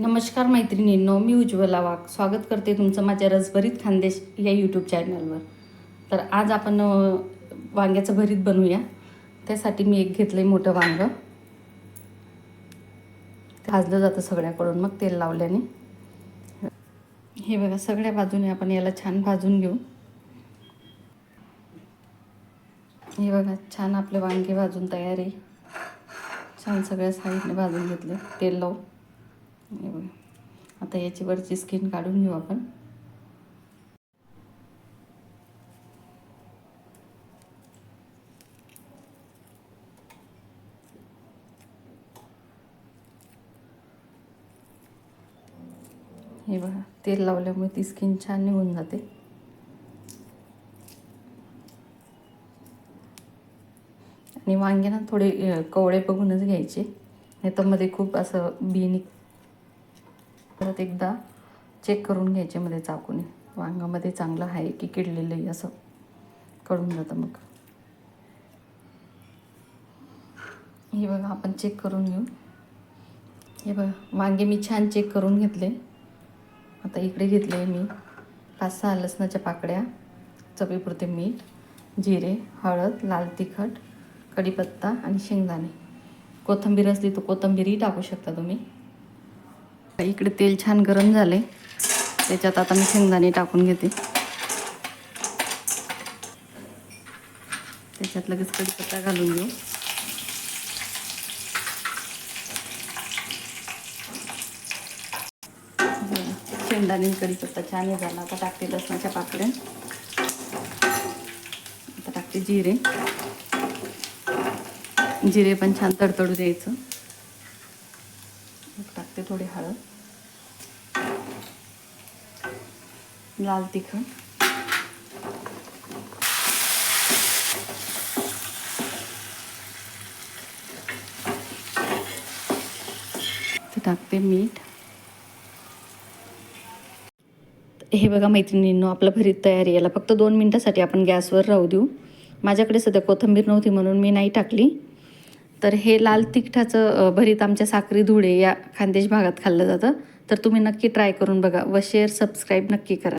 नमस्कार मैत्रिणींनो मी उज्ज्वला वाघ. स्वागत करते तुमचं माझ्या रसभरीत खानदेश या यूट्यूब चॅनलवर तर आज आपण वांग्याचं भरीत बनवूया. त्यासाठी मी एक घेतलं आहे मोठं वांगं. भाजलं जातं सगळ्याकडून मग तेल लावल्याने. हे बघा सगळ्या बाजूने आपण याला छान भाजून घेऊ. हे बघा छान आपले वांगे भाजून तयार आहे. छान सगळ्या साईडने भाजून घेतले तेल लावून. बघा आता याची वरची स्किन काढून घेऊ आपण. हे बघा तेल लावल्यामुळे ती स्किन छान निघून जाते. आणि वांगे ना थोडे कवळे बघूनच घ्यायचे. नाही तर मध्ये खूप असं बी निघ परत एकदा चेक करून घ्यायचे मध्ये चाकूने. वांगामध्ये चांगलं आहे की किडलेलं आहे असं. कळून जातं मग. हे बघा आपण चेक करून घेऊ. हे बघा वांगे मी छान चेक करून घेतले. आता इकडे घेतले मी पाच सहा लसणाच्या पाकड्या चवीपुरते मीठ जिरे हळद लाल तिखट कढीपत्ता आणि शेंगदाणे. कोथिंबीर असली तर कोथिंबीरही टाकू शकता तुम्ही. इकडे तेल छान गरम झाले त्याच्यात आता मी शेंगदाणे टाकून घेते. त्याच्यात लगेच कढीपत्ता घालून घेऊ. शेंगदाणे कढीपत्ता छान हे झाला. आता टाकते लसणाच्या पाकड्या आता टाकते जिरे. जिरे पण छान तडतडू द्यायचं. टाकते थोडी हळद. लाल तिखट. टाकते मीठ. हे बघा मैत्रिणींनो आपलं भरीत तयार. यायला याला फक्त दोन मिनटासाठी आपण गॅसवर राहू देऊ. माझ्याकडे सध्या कोथिंबीर नव्हती म्हणून मी नाही टाकली. तर हे लाल तिखटाचं भरीत आमच्या साखरी धुळे या खानदेश भागात खाल्लं जातं. तर तुम्ही नक्की ट्राय करून बघा. व शेअर सबस्क्राईब नक्की करा.